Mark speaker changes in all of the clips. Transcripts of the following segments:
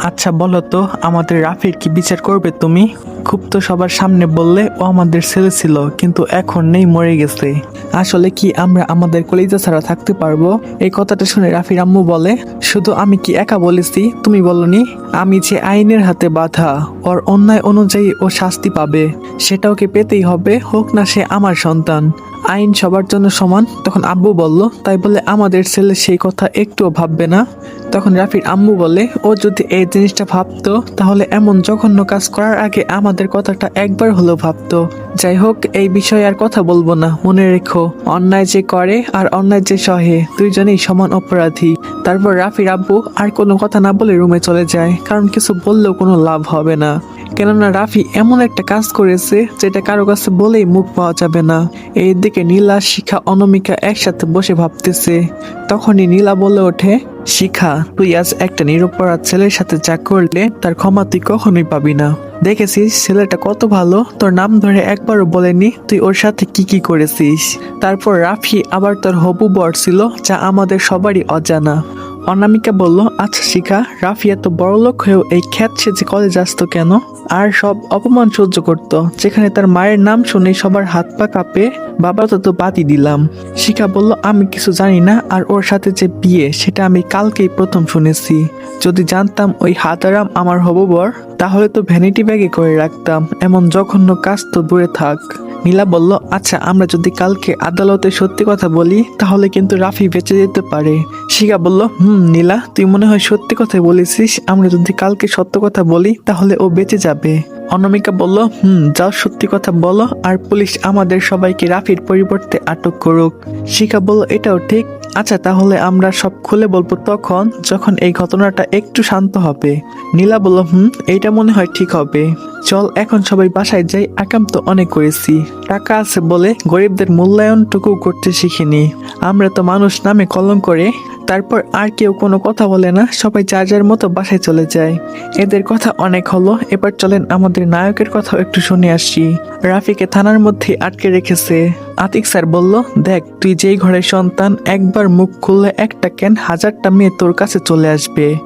Speaker 1: আচ্ছা বলো তো আমাদের রাফির কি বিচার করবে তুমি? তো সবার সামনে বললে, ও আমাদের ছেলে ছিল, কিন্তু এখন নেই, মরে গেছে। আসলে কি আমরা আমাদের কলিজা ছাড়া থাকতে পারব? এই কথাটা শুনে রাফির আম্মু বলে, শুধু আমি কি একা বলেছি? তুমি বলনি, আমি যে আইনের হাতে বাধা, ওর অন্যায় অনুযায়ী ও শাস্তি পাবে। সেটা ওকে পেতেই হবে, হোক না সে আমার সন্তান। আইন সবার জন্য সমান, তখন আব্বু বলল, তাই বলে আমাদের ছেলে সেই কথা একটুও ভাববে না? তখন রাফির আম্মু বলে, ও যদি এই জিনিসটা ভাবতো, তাহলে এমন জঘন্য কাজ করার আগে আমাদের কথাটা একবার হলেও ভাবতো। যাই হোক এই বিষয়ে আর কথা বলব না, মনে রেখো। অন্যায় যে করে আর অন্যায় যে সহে, দুইজনেই সমান অপরাধী। তারপর রাফির আব্বু আর কোনো কথা না বলে রুমে চলে যায়, কারণ কিছু বললেও কোনো লাভ হবে না। কেননা রাফি এমন একটা কাজ করেছে, যেটা কারও কাছে বলেই মুখ পাওয়া যাবে না। এই দিকে নীলা, শিখা, অনমিকা একসাথে বসে ভাবতেছে। তখনই নীলা বলে ওঠে শিখা, তুই আজ একটা নিরপরাধ ছেলের সাথে যা করলে তার ক্ষমা তুই কখনোই পাবি না। দেখেছিস, ছেলেটা কত ভালো? তোর নাম ধরে একবারও বলেনি তুই ওর সাথে কি কি করেছিস। তারপর রাফি আবার তোর হবু বর ছিল, যা আমাদের সবারই অজানা। অনামিকা বলল আচ্ছা শিখা রাফিয়া এত বড় লোক হয়েও এই খ্যাত সেজে কলেজ আসতো কেন? আর সব অপমান সহ্য করত, যেখানে তার মায়ের নাম শুনে সবার হাত পা কাঁপে বাবা তত বাতি দিলাম। শিখা বলল, আমি কিছু জানি না, আর ওর সাথে যে বিয়ে, সেটা আমি কালকেই প্রথম শুনেছি। যদি জানতাম ওই হাতারাম আমার হব বর, তাহলে তো ভ্যানিটি ব্যাগে করে রাখতাম, এমন জঘন্য কাজ তো দূরে থাক। নীলা বলল আচ্ছা আমরা যদি কালকে আদালতে সত্যি কথা বলি, তাহলে কিন্তু রাফি বেঁচে যেতে পারে। শিখা বলল, হুম, নীলা, তুই মনে হয় সত্যি কথা বলেছিস, আমরা যদি কালকে সত্য কথা বলি, তাহলে ও বেঁচে যাবে। অনামিকা বলল, হুম, যাও সত্যি কথা বলো, আর পুলিশ আমাদের সবাইকে রাফির পরিবর্তে আটক করুক। শিখা বলল, এটাও ঠিক আচ্ছা তাহলে আমরা সব খুলে বলব তখন যখন এই ঘটনাটা একটু শান্ত হবে। নীলা বলল, হুম, এইটা মনে হয় ঠিক হবে। চল, এখন সবাই বাসায় যাই। আকাম তো অনেক করেছি। টাকা আছে বলে গরিবদের মূল্যায়নটুকু করতে শিখিনি। আমরা তো মানুষ নামে কলম করে তারপর আর কেউ কোনো কথা বলে না, সবাই যার যার মতো বাসায় চলে যায়। এদের কথা অনেক হলো, এবার চলেন আমাদের নায়কের কথাও একটু শুনে আসি। রাফিকে থানার মধ্যে আটকে রেখেছে। আতিক স্যার বলল, দেখ, তুই যেই ঘরের সন্তান, একবার মুখ খুললে একটা ক্যান হাজারটা মেয়ে তোর কাছে চলে আসবে।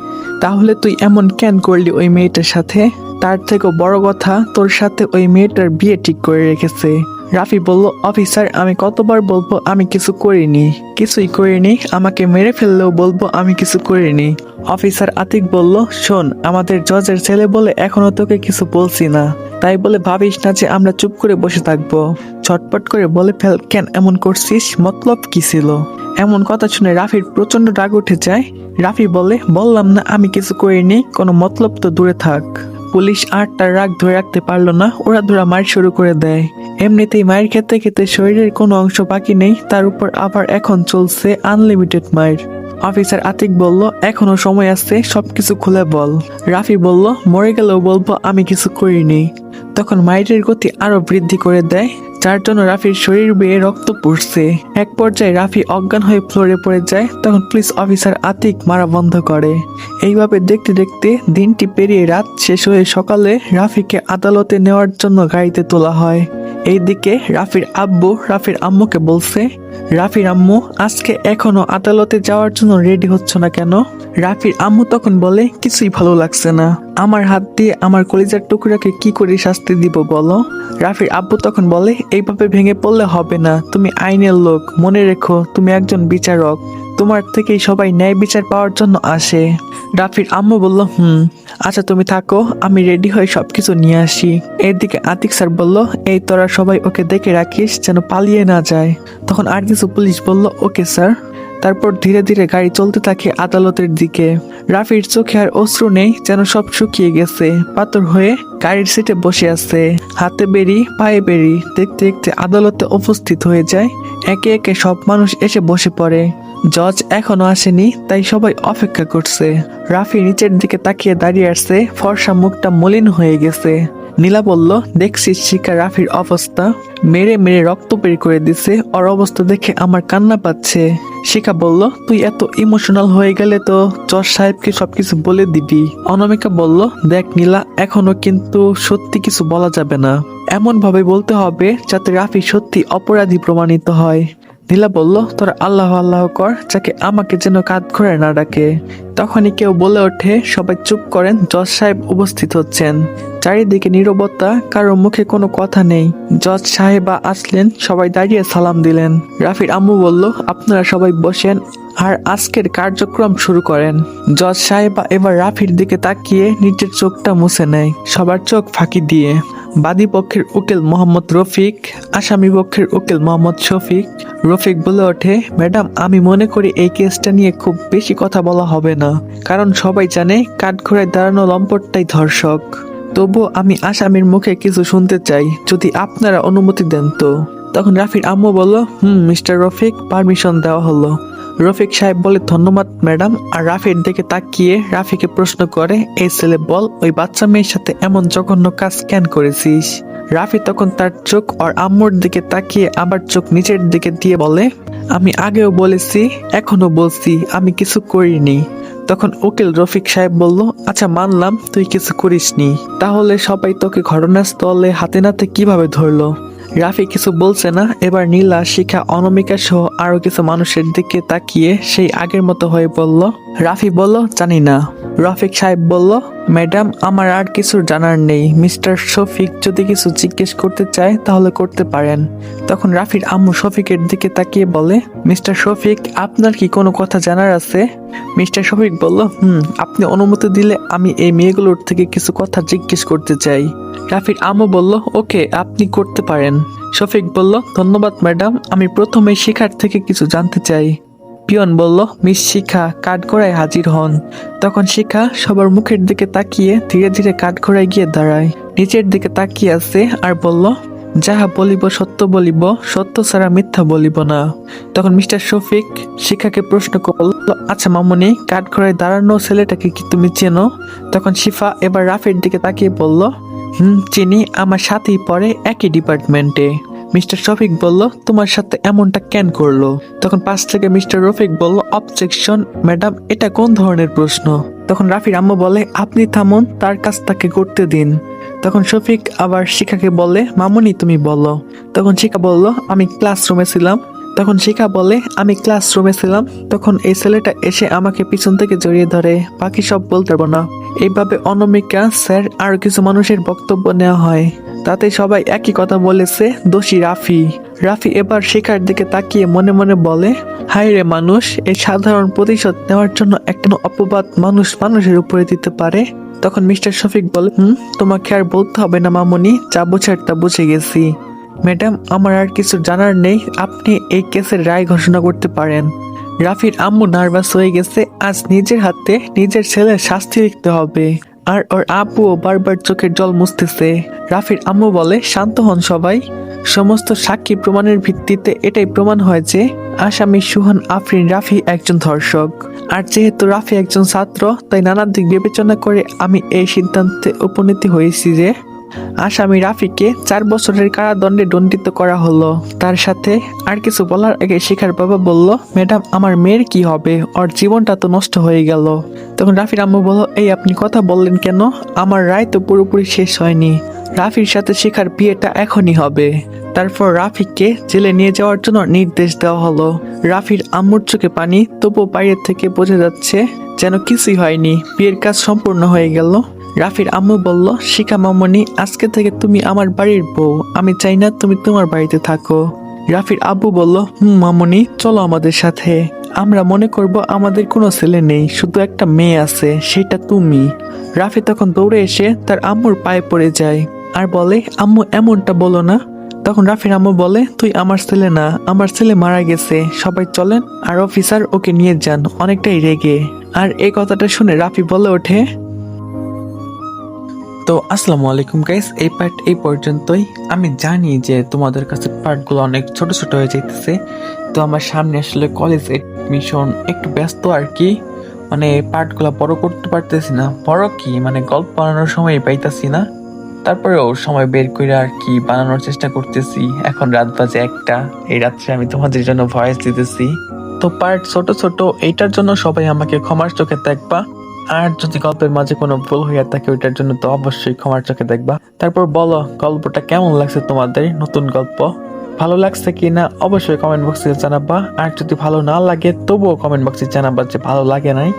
Speaker 1: তাহলে তুই এমন ক্যান করলি ওই মেয়েটার সাথে? তার থেকেও বড় কথা, তোর সাথে ওই মেয়েটার বিয়ে ঠিক করে রেখেছে। রাফি বলল, অফিসার, আমি কতবার বলব আমি কিছু করিনি। কিছুই করিনি, আমাকে মেরে ফেললেও বলব আমি কিছু করিনি। অফিসার আতিক বলল, শোন, আমাদের জজের ছেলে বলে এখনও তোকে কিছু বলছি না। তাই বলে ভাবিস না যে আমরা চুপ করে বসে থাকব। ছটপট করে বলে ফেল, কেন এমন করছিস? মতলব কি ছিল? এমন কথা শুনে রাফির প্রচণ্ড রাগ উঠে যায়। রাফি বলে, বললাম না আমি কিছু করিনি, কোনো মতলব তো দূরে থাক। পুলিশ আর তার রাগ ধরে রাখতে পারল না, ওরা ধরা মার শুরু করে দেয়। এমনিতেই মায়ের খেতে খেতে শরীরের কোনো অংশ বাকি নেই, তার উপর আবার এখন চলছে আনলিমিটেড মায়ের। অফিসার আতিক বলল, এখনও সময় আছে, সবকিছু খুলে বল। রাফি বলল, মরে গেলেও বলব, আমি কিছু করিনি। তখন মাইরের গতি আরও বৃদ্ধি করে দেয়। যার জন্য রাফির শরীর বেয়ে রক্ত পড়ছে। এক পর্যায়ে রাফি অজ্ঞান হয়ে ফ্লোরে পড়ে যায়, তখন পুলিশ অফিসার আতিক মারা বন্ধ করে। এইভাবে দেখতে দেখতে দিনটি পেরিয়ে রাত শেষ হয়ে সকালে রাফিকে আদালতে নেওয়ার জন্য গাড়িতে তোলা হয়। এইদিকে রাফির আব্বু রাফির আম্মুকে বলছে, রাফির আম্মু, আজকে এখনও আদালতে যাওয়ার জন্য রেডি হচ্ছ না কেন? রাফির আম্মু তখন বলে, কিছুই ভালো লাগছে না। আমার হাত দিয়ে আমার কলিজার টুকরাকে কি করে শাস্তি দিব বলো? রাফির আব্বু তখন বলে, এইভাবে ভেঙে পড়লে হবে না। তুমি আইনের লোক। মনে রেখো, তুমি একজন বিচারক। তোমার থেকেই সবাই ন্যায় বিচার পাওয়ার জন্য আসে। রাফির আম্মু বলল, হুম। আচ্ছা তুমি থাকো। আমি রেডি হয়ে সব কিছু নিয়ে আসি। এদিকে আতিক স্যার বলল, এই তোরা সবাই ওকে দেখে রাখিস যেন পালিয়ে না যায়। তখন আর কিছু পুলিশ বলল, ওকে, স্যার। তারপর ধীরে ধীরে গাড়ি চলতে থাকে আদালতের দিকে। রাফির চোখে আর অশ্রু নেই, যেন সব শুকিয়ে গেছে। পাথর হয়ে গাড়ির সিটে বসে আছে। হাতে বেরি, পায়ে বেরি, দেখতে দেখতে আদালতে উপস্থিত হয়ে যায়। একে একে সব মানুষ এসে বসে পড়ে। জজ এখনও আসেনি, তাই সবাই অপেক্ষা করছে। রাফি নিচের দিকে তাকিয়ে দাঁড়িয়ে আসছে ফর্সা মুখটা মলিন হয়ে গেছে। নীলা বলল দেখছিস শিকা রাফির অবস্থা। মেরে মেরে রক্ত বের করে দিছে। ওর অবস্থা দেখে আমার কান্না পাচ্ছে। শিখা বলল, তুই এত ইমোশনাল হয়ে গেলে তো জজ সাহেবকে সবকিছু বলে দিবি। অনামিকা বলল, দেখ নীলা, এখনও কিন্তু সত্যি কিছু বলা যাবে না। এমন ভাবে বলতে হবে যাতে রাফি সত্যি অপরাধী প্রমাণিত হয়। নীলা বলল, তোর আল্লাহ আল্লাহ কর, যাকে আমাকে যেন কাত করে না ডাকে। তখনই কেউ বলে ওঠে, সবাই চুপ করেন জজ সাহেব উপস্থিত হচ্ছেন। চারিদিকে নীরবতা কারোর মুখে কোনো কথা নেই। জজ সাহেবা আসলেন, সবাই দাঁড়িয়ে সালাম দিলেন। রাফির আম্মু বলল, আপনারা সবাই বসেন আর আজকের কার্যক্রম শুরু করেন। জজ সাহেবা এবার রাফির দিকে তাকিয়ে নিজের চোখটা মুছে নেয়, সবার চোখ ফাঁকি দিয়ে। বাদী পক্ষের উকিল মোহাম্মদ রফিক, আসামি পক্ষের উকিল মোহাম্মদ শফিক। রফিক বলে ওঠে, ম্যাডাম, আমি মনে করি এই কেসটা নিয়ে খুব বেশি কথা বলা হবে না। কারণ সবাই জানে কাঠঘোড়ায় দাঁড়ানো লম্পটটাই ধর্ষক। তবু আমি আসামির মুখে কিছু শুনতে চাই, যদি আপনারা অনুমতি দেন তো। তখন রাফির আম্মু বলল, হুম, মিস্টার রফিক, পারমিশন দেওয়া হলো। রফিক সাহেব বলে, ধন্যবাদ, ম্যাডাম। আর রাফির দিকে তাকিয়ে রাফিকে প্রশ্ন করে, এই ছেলে বল, ওই বাচ্চা মেয়ের সাথে এমন জঘন্য কাজ কেন করেছিস? রাফি তখন তার চোখ আর আম্মুর দিকে তাকিয়ে আবার চোখ নিচের দিকে দিয়ে বলে, আমি আগেও বলেছি এখনও বলছি, আমি কিছু করিনি। তখন উকিল রফিক সাহেব বলল আচ্ছা মানলাম, তুই কিছু করিসনি। তাহলে সবাই তোকে ঘটনাস্থলে হাতে নাতে কীভাবে ধরলো? রাফি কিছু বলছে না, এবার নীলা, শিখা, অনমিকা সহ আরও কিছু মানুষের দিকে তাকিয়ে সেই আগের মতো হয়ে বলল রাফি বলল, জানি না। রফিক সাহেব বলল, ম্যাডাম, আমার আর কিছু জানার নেই। মিস্টার শফিক যদি কিছু জিজ্ঞেস করতে চায়, তাহলে করতে পারেন। তখন রাফির আম্মু শফিকের দিকে তাকিয়ে বলে, মিস্টার শফিক, আপনার কি কোনো কথা জানার আছে? মিস্টার শফিক বলল, হুম, আপনি অনুমতি দিলে আমি এই মেয়েগুলোর থেকে কিছু কথা জিজ্ঞেস করতে চাই। রাফির আম্মু বলল, ওকে, আপনি করতে পারেন। শফিক বলল, ধন্যবাদ, ম্যাডাম, আমি প্রথমে শিখার থেকে কিছু জানতে চাই। পিয়ন বলল, মিস শিখা, কাঠগড়ায় হাজির হন। তখন শিখা সবার মুখের দিকে তাকিয়ে ধীরে ধীরে কাঠগড়ায় গিয়ে দাঁড়ায়। নিচের দিকে তাকিয়ে আছে আর বলল, যাহা বলিব সত্য বলিব, সত্য ছাড়া মিথ্যা বলিব না। তখন মিস্টার শফিক শিখাকে প্রশ্ন করল আচ্ছা মামনি, কাঠগড়ায় দাঁড়ানো ছেলেটাকে কি তুমি চেনো? তখন শিফা এবার রাফের দিকে তাকিয়ে বলল, হুম, চিনি। আমার সাথেই পড়ে একই ডিপার্টমেন্টে। মিস্টার শফিক বলল, তোমার সাথে এমনটা কেন করল? তখন পাশ থেকে মিস্টার রফিক বলল অবজেকশন ম্যাডাম এটা কোন ধরনের প্রশ্ন? তখন রাফির আম্মু বলে, আপনি থামুন, তার কাজ তাকে করতে দিন। তখন শফিক আবার শিখাকে বলে, মামুনি, তুমি বলো। তখন শিখা বলল, আমি ক্লাসরুমে ছিলাম। তখন শিখা বলে, আমি ক্লাসরুমে ছিলাম। তখন এই ছেলেটা এসে আমাকে পিছন থেকে জড়িয়ে ধরে, বাকি সব বলতে পারব না। এইভাবে অনমিকা, স্যার আর কিছু মানুষের বক্তব্য নেওয়া হয়। তাতে সবাই একই কথা বলেছে, দোষী রাফি। রাফি এবার শিখার দিকে তাকিয়ে মনে মনে বলে, হায় রে মানুষ, এই সাধারণ প্রতিশোধ নেওয়ার জন্য একটা অপবাদ মানুষ মানুষের উপরে দিতে পারে? তখন মিস্টার শফিক বলে, হুম, তোমাকে আর বলতে হবে না মামনি, যা বোঝার তা বুঝে গেছি। ম্যাডাম, আমার আর কিছু জানার নেই, আপনি এই কেসের রায় ঘোষণা করতে পারেন। রাফির আম্মু নার্ভাস হয়ে গেছে, আজ নিজের হাতে নিজের ছেলের শাস্তি লিখতে হবে। আর ওর আব্বুও বারবার চোখের জল মুছতেছে। রাফির আম্মু বলে, শান্ত হন সবাই। সমস্ত সাক্ষী প্রমাণের ভিত্তিতে এটাই প্রমাণ হয় যে, আসামি সুহান আফরিন রাফি একজন ধর্ষক। আর যেহেতু রাফি একজন ছাত্র, তাই নানা দিক বিবেচনা করে আমি এই সিদ্ধান্তে উপনীত হয়েছি যে আসামি রাফিকে চার বছরের কারাদণ্ডে দণ্ডিত করা হলো। তার সাথে আর কিছু বলার আগে শিখার বাবা বলল, ম্যাডাম, আমার মেয়ের কি হবে? ওর জীবনটা তো নষ্ট হয়ে গেল। তখন রাফির আম্মু বলল, এই আপনি কথা বললেন কেন? আমার রায় তো পুরোপুরি শেষ হয়নি। রাফির সাথে শিখার বিয়েটা এখনই হবে। তারপর রাফিককে জেলে নিয়ে যাওয়ার জন্য নির্দেশ দেওয়া হলো। রাফির আম্মুর চোখে পানি তবু বাইরে থেকে বোঝা যাচ্ছে যেন কিছুই হয়নি। বিয়ের কাজ সম্পূর্ণ হয়ে গেল। রাফির আম্মু বলল, শিখা মামনি, আজকে থেকে তুমি আমার বাড়ির বউ। আমি চাই না তুমি তোমার বাড়িতে থাকো। রাফির আব্বু বলল, হুম মামনি, চলো আমাদের সাথে। আমরা মনে করব আমাদের কোনো ছেলে নেই, শুধু একটা মেয়ে আছে, সেটা তুমি। রাফি তখন দৌড়ে এসে তার আম্মুর পায়ে পড়ে যায়। আর বলে, আম্মু, এমনটা বলো না। তখন রাফির আম্মু বলে, তুই আমার ছেলে না, আমার ছেলে মারা গেছে। সবাই চলেন, আর অফিসার ওকে নিয়ে যান, অনেকটাই রেগে। আর এই কথাটা শুনে রাফি বলে ওঠে তো আসসালামু আলাইকুম গাইস এই পার্ট এই পর্যন্তই। আমি জানি যে তোমাদের কাছে পার্টগুলো অনেক ছোট ছোট হয়ে যাইতেছে। তো আমার সামনে আসলে কলেজ এডমিশন একটু ব্যস্ত আর কি। মানে পার্টগুলো বড় করতে পারতেছি না। বড় কি? মানে গল্প বানানোর সময় পাইতাছি না। তারপরেও সময় বের করে আর কি বানানোর চেষ্টা করতেছি। এখন রাত বাজে একটা। এই রাত্রে আমি তোমাদের জন্য ভয়েস দিতেছি। তো পার্ট ছোট ছোট, এইটার জন্য সবাই আমাকে ক্ষমার চোখে দেখবা। আর যদি গল্পের মাঝে কোনো ভুল হইয়া থাকে, ওইটার জন্য তো অবশ্যই ক্ষমার চোখে দেখবা। তারপর বলো, গল্পটা কেমন লাগছে তোমাদের নতুন গল্প? ভালো লাগছে কি না অবশ্যই কমেন্ট বক্সে জানাবা। আর যদি ভালো না লাগে, তবুও কমেন্ট বক্সে জানাবা যে ভালো লাগে নাই।